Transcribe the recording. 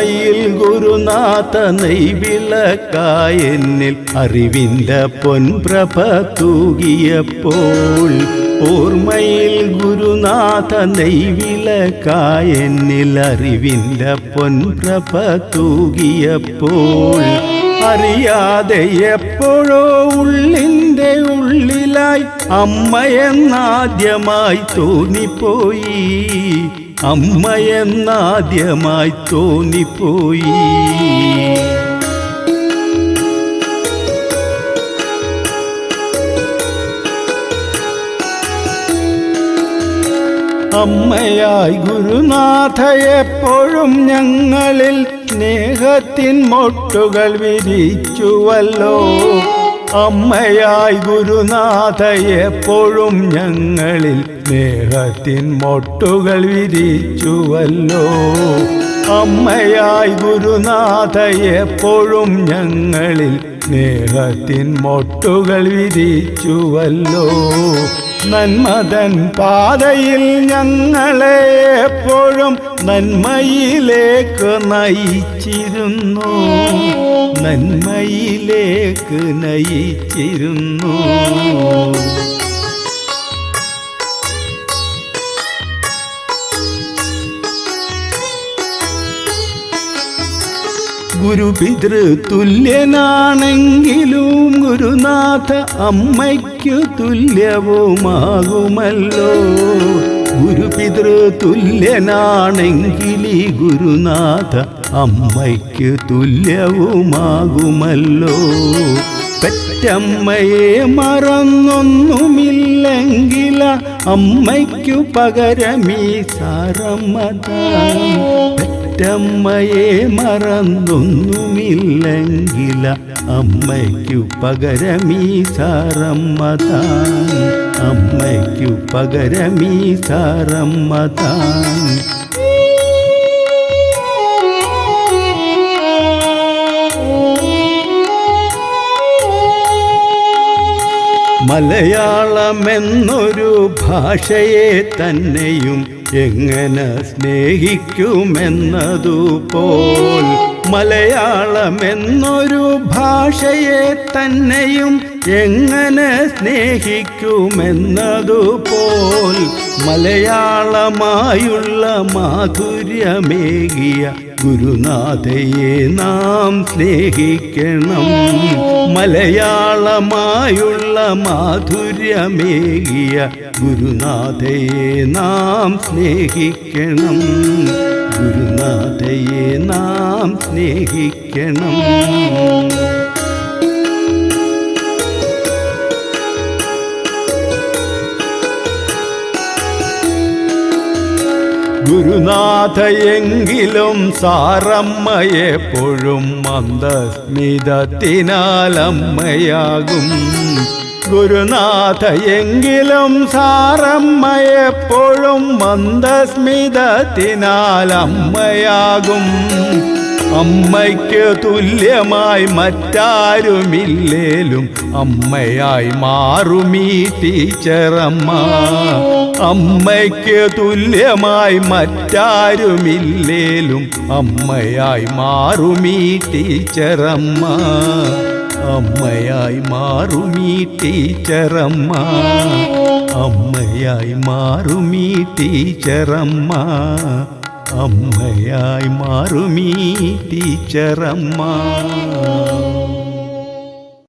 ഗുരുനാഥ നെയ്വിളക്കായെന്നിൽ അറിവിന്റെ പൊൻപ്രഭ തൂകിയപ്പോൾ ഓർമ്മയിൽ ഗുരുനാഥ നെയ്വിളക്കായെന്നിൽ അറിവിന്റെ പൊൻപ്രഭ തൂകിയപ്പോൾ അറിയാതെ എപ്പോഴോ ഉള്ളിന്റെ ഉള്ളിലായി അമ്മയെന്നാദ്യമായി തോന്നിപ്പോയി. അമ്മയെന്നാദ്യമായി തോന്നിപ്പോയി. അമ്മയായി ഗുരുനാഥ എപ്പോഴും ഞങ്ങളിൽ സ്നേഹത്തിൻ മൊട്ടുകൾ വിരിച്ചുവല്ലോ. അമ്മയായി ഗുരുനാഥ എപ്പോഴും ഞങ്ങളിൽ സ്നേഹത്തിൻ മൊട്ടുകൾ വിരിച്ചുവല്ലോ. അമ്മയായി ഗുരുനാഥ എപ്പോഴും ഞങ്ങളിൽ നേഹത്തിൻ മൊട്ടുകൾ വിരിച്ചുവല്ലോ. നന്മതൻ പാതയിൽ ഞങ്ങളെ എപ്പോഴും നന്മയിലേക്ക് നയിച്ചിരുന്നു. നന്മയിലേക്ക് നയിച്ചിരുന്നു. ഗുരുപിതൃ തുല്യനാണെങ്കിലും ഗുരുനാഥ അമ്മയ്ക്കു തുല്യവുമാകുമല്ലോ. ഗുരുപിതൃ തുല്യനാണെങ്കിൽ ഗുരുനാഥ അമ്മയ്ക്കു തുല്യവുമാകുമല്ലോ. പെറ്റമ്മയെ മറന്നൊന്നുമില്ലെങ്കിൽ അമ്മയ്ക്കു പകരമീ സാറമ്മയെ പെറ്റമ്മയെ മറന്നൊന്നുമില്ലെങ്കിൽ അമ്മയ്ക്കു പകരമീ സാറമ്മത അമ്മയ്ക്കു പകരമീ സാരമ്മതാൻ മലയാളമെന്നൊരു ഭാഷയെ തന്നെയും എങ്ങനെ സ്നേഹിക്കുമെന്നതുപോൽ മലയാളമെന്നൊരു ഭാഷയെ തന്നെയും എങ്ങനെ സ്നേഹിക്കുമെന്നതുപോൽ മലയാളമായുള്ള മാധുര്യമേകിയ ഗുരുനാഥയെ നാം സ്നേഹിക്കണം. മലയാളമായുള്ള മാധുര്യമേകിയ ഗുരുനാഥയെ നാം സ്നേഹിക്കണം. ഗുരുനാഥയെ നാം സ്നേഹിക്കണം. ഗുരുനാഥയെങ്കിലും സാറമ്മയെപ്പോഴും മന്ദസ്മിതത്തിനാലമ്മയാകും ഗുരുനാഥയെങ്കിലും സാറമ്മയെപ്പോഴും മന്ദസ്മിതത്തിനാൽ അമ്മയാകും അമ്മയ്ക്ക് തുല്യമായി മറ്റാരുമില്ലേലും അമ്മയായി മാറുമീ ടീച്ചറമ്മ. അമ്മയ്ക്ക് തുല്യമായി മറ്റാരുമില്ലേലും അമ്മയായി മാറുമീ ടീച്ചറമ്മ. അമ്മയായി മാറുമീ ടീച്ചറമ്മ. അമ്മയായി മാറുമീ ടീച്ചറമ്മ. അമ്മയായി മാറുമീ ടീച്ചറമ്മ.